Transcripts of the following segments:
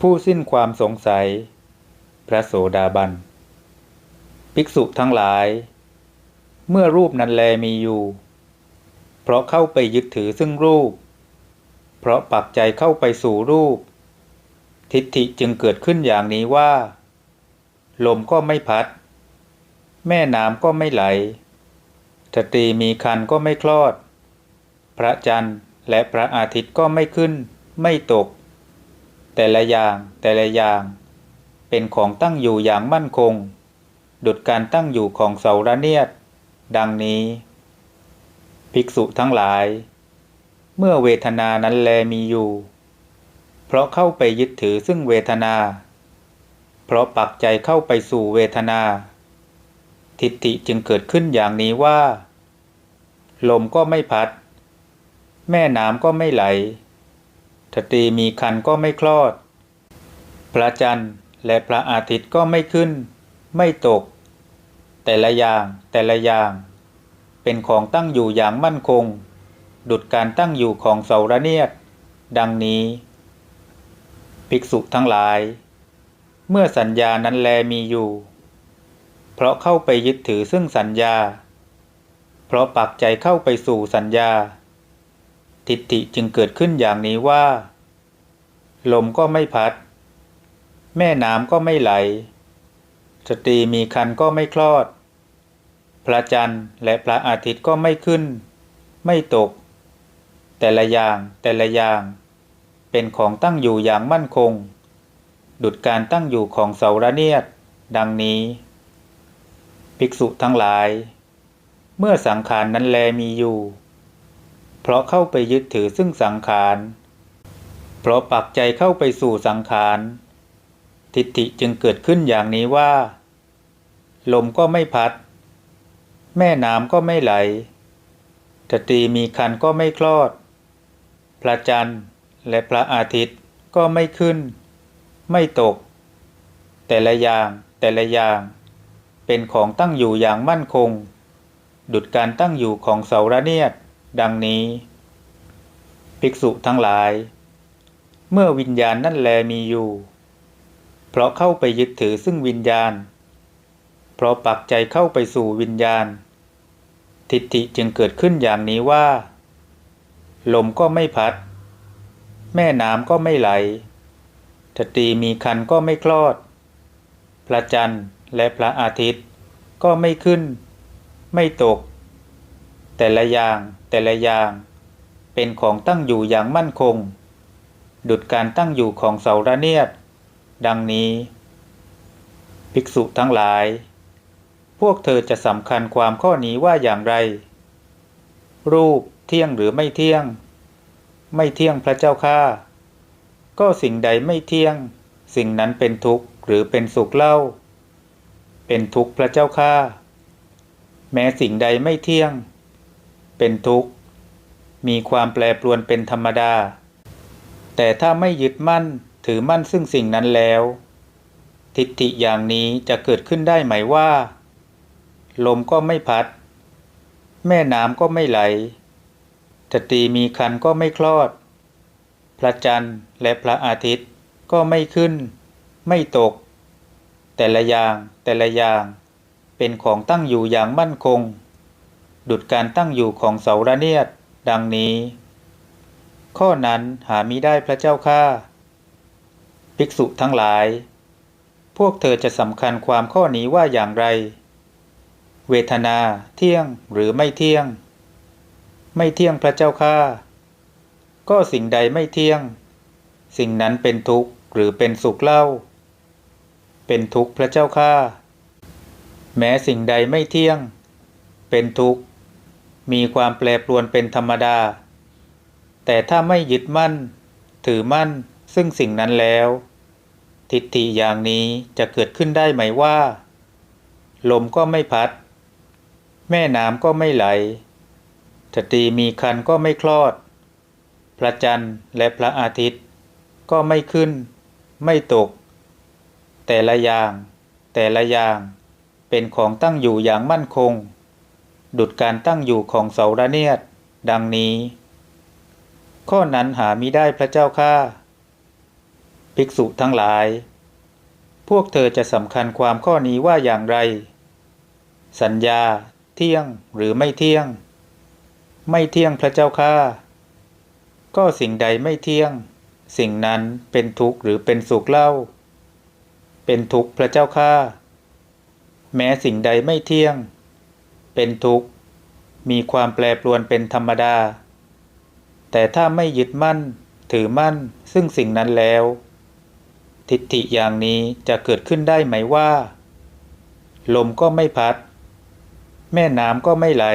ผู้สิ้นความสงสัย พระโสดาบัน ภิกษุทั้งหลาย เมื่อรูปนั้นแลมีอยู่ เพราะเข้าไปยึดถือซึ่งรูป เพราะปักใจเข้าไปสู่รูป ทิฏฐิจึงเกิดขึ้นอย่างนี้ว่า ลมก็ไม่พัด แม่น้ำก็ไม่ไหลสตรีมีคันก็ไม่คลอด พระจันทร์และพระอาทิตย์ก็ไม่ขึ้น ไม่ตก แต่ละอย่างแต่ละอย่าง เป็นของตั้งอยู่อย่างมั่นคง ดุดการตั้งอยู่ของเสาระเนียด ดังนี้ ภิกษุทั้งหลาย เมื่อเวทนานั้นแลมีอยู่ เพราะเข้าไปยึดถือซึ่งเวทนา เพราะปักใจเข้าไปสู่เวทนา ทิฏฐิจึงเกิดขึ้นอย่างนี้ว่า ลมก็ไม่พัด แม่น้ำก็ไม่ไหล สตรีมีคันก็ไม่คลอด พระจันทร์และพระอาทิตย์ก็ไม่ขึ้น ไม่ตก แต่ละอย่างแต่ละอย่าง เป็นของตั้งอยู่อย่างมั่นคง ดุดการตั้งอยู่ของเสาระเนียด ดังนี้ ภิกษุทั้งหลาย เมื่อสัญญานั้นแลมีอยู่ เพราะเข้าไปยึดถือซึ่งสัญญา เพราะปักใจเข้าไปสู่สัญญา ทิฏฐิจึงเกิดขึ้นอย่างนี้ว่า ลมก็ไม่พัด แม่น้ำก็ไม่ไหล สตรีมีคันก็ไม่คลอด พระจันทร์และพระอาทิตย์ก็ไม่ขึ้น ไม่ตก แต่ละอย่างแต่ละอย่าง เป็นของตั้งอยู่อย่างมั่นคง ดุดการตั้งอยู่ของเสาระเนียด ดังนี้ ภิกษุทั้งหลาย เมื่อสังขารนนั้นแลมีอยู่ เพราะเข้าไปยึดถือซึ่งสังขาร เพราะปักใจเข้าไปสู่สังขาร ทิฏฐิจึงเกิดขึ้นอย่างนี้ว่า ลมก็ไม่พัด แม่น้ำก็ไม่ไหลสตรีมีคันก็ไม่คลอด พระจันทร์และพระอาทิตย์ก็ไม่ขึ้น ไม่ตก แต่ละอย่างแต่ละอย่าง เป็นของตั้งอยู่อย่างมั่นคง ดุดการตั้งอยู่ของเสาระเนียด ดังนี้ ภิกษุทั้งหลาย เมื่อวิญญาณนั่นแลมีอยู่ เพราะเข้าไปยึดถือซึ่งวิญญาณ เพราะปักใจเข้าไปสู่วิญญาณ ทิฏฐิจึงเกิดขึ้นอย่างนี้ว่า ลมก็ไม่พัด แม่น้ำก็ไม่ไหลสตรีมีคันก็ไม่คลอด พระจันทร์และพระอาทิตย์ก็ไม่ขึ้น ไม่ตก แต่ละอย่างแต่ละอย่าง เป็นของตั้งอยู่อย่างมั่นคง ดุดการตั้งอยู่ของเสาระเนียด ดังนี้ ภิกษุทั้งหลาย พวกเธอจะสำคัญความข้อนี้ว่าอย่างไร รูปเที่ยงหรือไม่เที่ยง ไม่เที่ยงพระเจ้าข้าก็สิ่งใดไม่เที่ยง สิ่งนั้นเป็นทุกข์หรือเป็นสุขเล่า เป็นทุกข์พระเจ้าข้าแม้สิ่งใดไม่เที่ยง เป็นทุกข์ มีความแปรปรวนเป็นธรรมดา แต่ถ้าไม่ยึดมั่นถือมั่นซึ่งสิ่งนั้นแล้ว ทิฏฐิอย่างนี้จะเกิดขึ้นได้ไหมว่า ลมก็ไม่พัด แม่น้ำก็ไม่ไหลสตรีมีคันก็ไม่คลอด พระจันทร์และพระอาทิตย์ก็ไม่ขึ้น ไม่ตก แต่ละอย่างแต่ละอย่างเป็นของตั้งอยู่อย่างมั่นคง ดุดการตั้งอยู่ของเสาระเนียด ดังนี้ ข้อนั้นหามิได้พระเจ้าข้าภิกษุทั้งหลาย พวกเธอจะสำคัญความข้อนี้ว่าอย่างไร เวทนาเที่ยงหรือไม่เที่ยง ไม่เที่ยงพระเจ้าข้าก็สิ่งใดไม่เที่ยง สิ่งนั้นเป็นทุกข์หรือเป็นสุขเล่า เป็นทุกข์พระเจ้าข้าแม้สิ่งใดไม่เที่ยง เป็นทุกข์ มีความแปรปรวนเป็นธรรมดา แต่ถ้าไม่ยึดมั่น ถือมั่นซึ่งสิ่งนั้นแล้ว ทิฏฐิอย่างนี้จะเกิดขึ้นได้ไหมว่า ลมก็ไม่พัด แม่น้ำก็ไม่ไหลสตรีมีคันก็ไม่คลอด พระจันทร์และพระอาทิตย์ ก็ไม่ขึ้น ไม่ตก แต่ละอย่าง แต่ละอย่างเป็นของตั้งอยู่อย่างมั่นคง ดุดการตั้งอยู่ของเสาระเนียด ดังนี้ ข้อนั้นหามิได้พระเจ้าข้าภิกษุทั้งหลาย พวกเธอจะสำคัญความข้อนี้ว่าอย่างไร สัญญา เที่ยงหรือไม่เที่ยง ไม่เที่ยงพระเจ้าข้าก็สิ่งใดไม่เที่ยง สิ่งนั้นเป็นทุกข์หรือเป็นสุขเล่า เป็นทุกข์พระเจ้าข้าแม้สิ่งใดไม่เที่ยง เป็นทุกข์ มีความแปรปรวนเป็นธรรมดา แต่ถ้าไม่ยึดมั่นถือมั่นซึ่งสิ่งนั้นแล้ว ทิฏฐิอย่างนี้จะเกิดขึ้นได้ไหมว่า ลมก็ไม่พัด แม่น้ำก็ไม่ไหล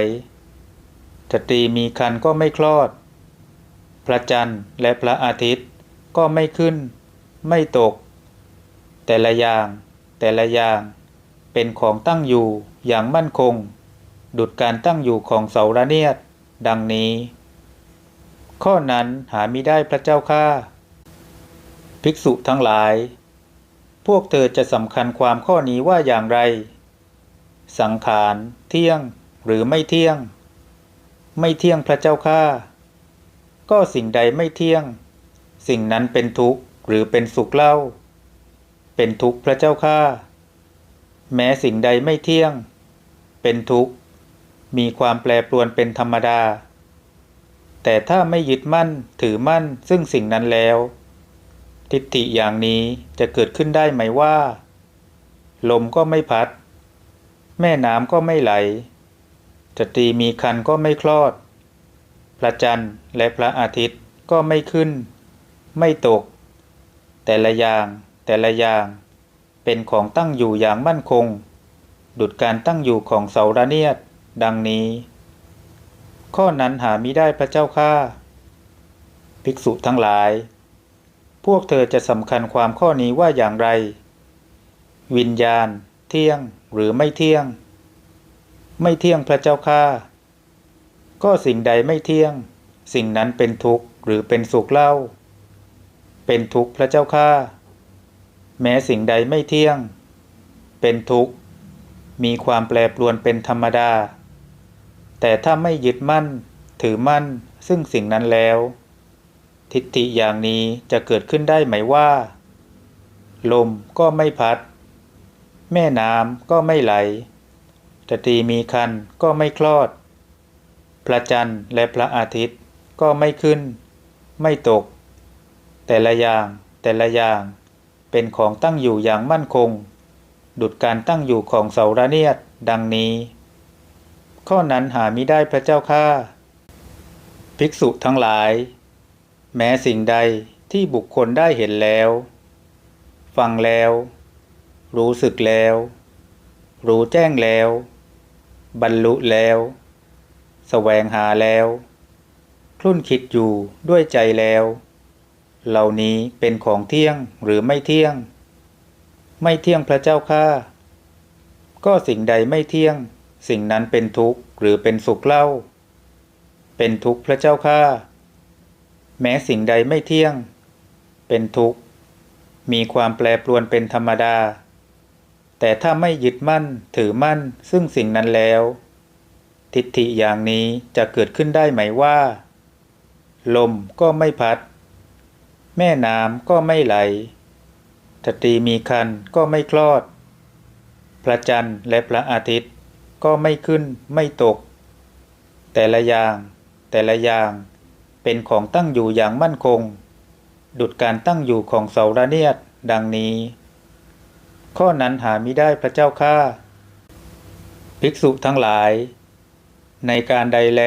สตรีมีคันก็ไม่คลอด พระจันทร์และพระอาทิตย์ก็ไม่ขึ้น ไม่ตก แต่ละอย่าง แต่ละอย่างเป็นของตั้งอยู่อย่างมั่นคง ดุดการตั้งอยู่ของเสาระเนียด ดังนี้ ข้อนั้นหามิได้พระเจ้าข้าภิกษุทั้งหลาย พวกเธอจะสำคัญความข้อนี้ว่าอย่างไร สังขารเที่ยงหรือไม่เที่ยง ไม่เที่ยงพระเจ้าข้าก็สิ่งใดไม่เที่ยง สิ่งนั้นเป็นทุกข์หรือเป็นสุขเล่า เป็นทุกข์พระเจ้าข้าแม้สิ่งใดไม่เที่ยง เป็นทุกข์ มีความแปรปรวนเป็นธรรมดา แต่ถ้าไม่ยึดมั่นถือมั่นซึ่งสิ่งนั้นแล้ว ทิฏฐิอย่างนี้จะเกิดขึ้นได้ไหมว่า ลมก็ไม่พัด แม่น้ำก็ไม่ไหลสตรีมีคันก็ไม่คลอด พระจันทร์และพระอาทิตย์ก็ไม่ขึ้น ไม่ตก แต่ละอย่างแต่ละอย่าง เป็นของตั้งอยู่อย่างมั่นคง ดุดการตั้งอยู่ของเสาระเนียด ดังนี้ ข้อนั้นหามิได้พระเจ้าข้าภิกษุทั้งหลาย พวกเธอจะสำคัญความข้อนี้ว่าอย่างไร วิญญาณ เที่ยงหรือไม่เที่ยง ไม่เที่ยงพระเจ้าข้าก็สิ่งใดไม่เที่ยง สิ่งนั้นเป็นทุกข์หรือเป็นสุขเล่า เป็นทุกข์พระเจ้าข้าแม้สิ่งใดไม่เที่ยง เป็นทุกข์ มีความแปรปรวนเป็นธรรมดา แต่ถ้าไม่ยึดมั่น ถือมั่น ซึ่งสิ่งนั้นแล้ว ทิฏฐิอย่างนี้จะเกิดขึ้นได้ไหมว่า ลมก็ไม่พัด แม่น้ำก็ไม่ไหลสตรีมีคันก็ไม่คลอด พระจันทร์และพระอาทิตย์ก็ไม่ขึ้น ไม่ตก แต่ละอย่างแต่ละอย่างเป็นของตั้งอยู่อย่างมั่นคง ดุดการตั้งอยู่ของเสาระเนียดดังนี้ ข้อนั้นหามิได้พระเจ้าข้าภิกษุทั้งหลาย แม้สิ่งใดที่บุคคลได้เห็นแล้ว ฟังแล้ว รู้สึกแล้ว รู้แจ้งแล้ว บรรลุแล้วแสวงหาแล้ว คลุ่นคิดอยู่ด้วยใจแล้ว เหล่านี้เป็นของเที่ยงหรือไม่เที่ยง ไม่เที่ยงพระเจ้าข้าก็สิ่งใดไม่เที่ยง สิ่งนั้นเป็นทุกข์หรือเป็นสุขเล่า เป็นทุกข์พระเจ้าข้าแม้สิ่งใดไม่เที่ยง เป็นทุกข์ มีความแปรปรวนเป็นธรรมดา แต่ถ้าไม่ยึดมั่นถือมั่นซึ่งสิ่งนั้นแล้ว ทิฏฐิอย่างนี้จะเกิดขึ้นได้ไหมว่า ลมก็ไม่พัด แม่น้ำก็ไม่ไหลสตรีมีคันก็ไม่คลอด พระจันทร์และพระอาทิตย์ ก็ไม่ขึ้นไม่ตก แต่ละอย่าง แต่ละอย่างเป็นของตั้งอยู่อย่างมั่นคง ดุดการตั้งอยู่ของเสาระเนียดดังนี้ ข้อนั้นหามิได้พระเจ้าข้าภิกษุทั้งหลาย ในการใดแล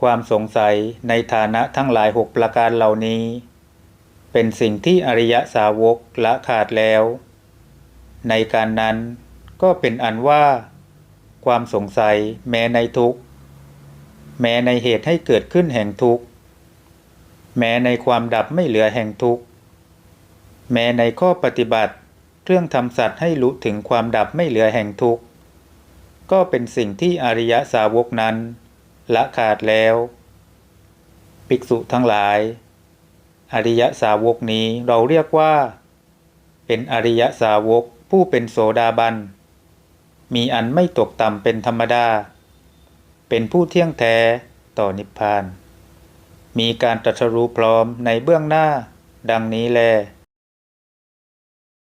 ความสงสัยในฐานะทั้งหลายหกประการเหล่านี้ เป็นสิ่งที่อริยสาวกละขาดแล้ว ในการนั้นก็เป็นอันว่า ความสงสัย แม้ในทุกข์ แม้ในเหตุให้เกิดขึ้นแห่งทุกข์ แม้ในความดับไม่เหลือแห่งทุกข์ แม้ในข้อปฏิบัติ เครื่องทำสัตว์ให้รู้ถึงความดับไม่เหลือแห่งทุกข์ ก็เป็นสิ่งที่อริยสาวกนั้นละขาดแล้ว ภิกษุทั้งหลาย อริยสาวกนี้เราเรียกว่า เป็นอริยสาวกผู้เป็นโสดาบัน มีอันไม่ตกต่ำเป็นธรรมดา เป็นผู้เที่ยงแท้ต่อนิพพาน มีการตรัสรู้พร้อมในเบื้องหน้า ดังนี้แล